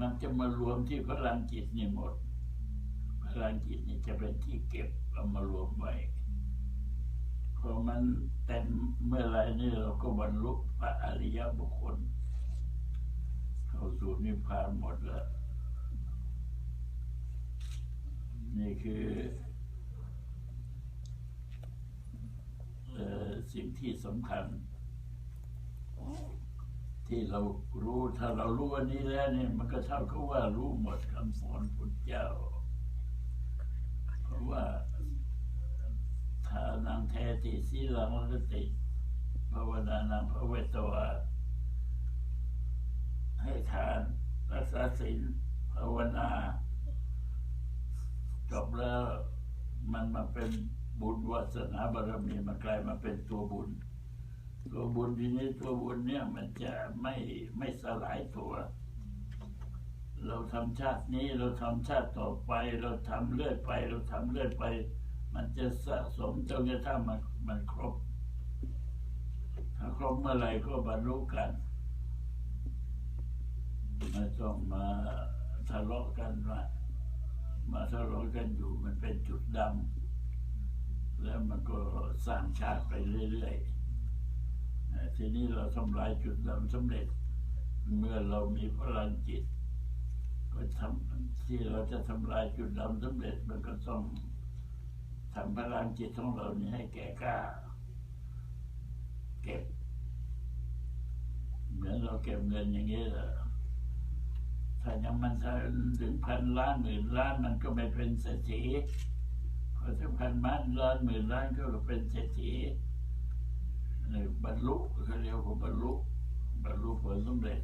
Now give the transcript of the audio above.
มันจะมารวมที่พลังจิตนี่หมด พลังจิตนี่จะเป็นที่เก็บเอามารวมไว้พอมันเต็มเมื่อไรนี่เราก็บรรลุพระอริยบุคคลเข้าสู่นิพพานหมดแล้ว นี่คือสิ่งที่สำคัญ ที่เรารู้ถ้าเรารู้อันนี้แล้วเนี่ย มันก็เท่ากับว่ารู้หมดคำสอนพุทธเจ้า เพราะว่าทานังแทติสีลังรติภาวนานังพระเวตวาให้ทานรักษาศีลภาวนาจบแล้วมันมาเป็นบุญวาสนาบารมีมันกลายมาเป็นตัวบุญ ตัวบุญทีนี้ตัวบุญเนี่ยมันจะไม่ไม่สลายตัว เราทำชาตินี้เราทำชาติต่อไป เราทำเรื่อยไป เราทำเรื่อยไป มันจะสะสมจนกระทั่งมันมันครบ ถ้าครบเมื่อไหร่ก็บรรลุกันไม่ต้องมาทะเลาะกันว่ามาทะเลาะกันอยู่มันเป็นจุดดำแล้วมันก็สร้างชาติไปเรื่อยๆ ทีนี้เราทำลายจุดดำสำเร็จ เมื่อเรามีพลังจิตก็ทำที่เราจะทำลายจุดดำสำเร็จมันก็ต้องทำพลังจิตของเรานี้ให้แก่กล้า เก็บ เหมือนเราเก็บเงินอย่างนี้แหละถ้ายังมันถึงพันล้านหมื่นล้านมันก็ไม่เป็นเศรษฐีพอถึงพันล้านล้านหมื่นล้านก็เป็นเศรษฐี บรรลุเขาเรียกว่าบรรลุบรรลุผลสำเร็จ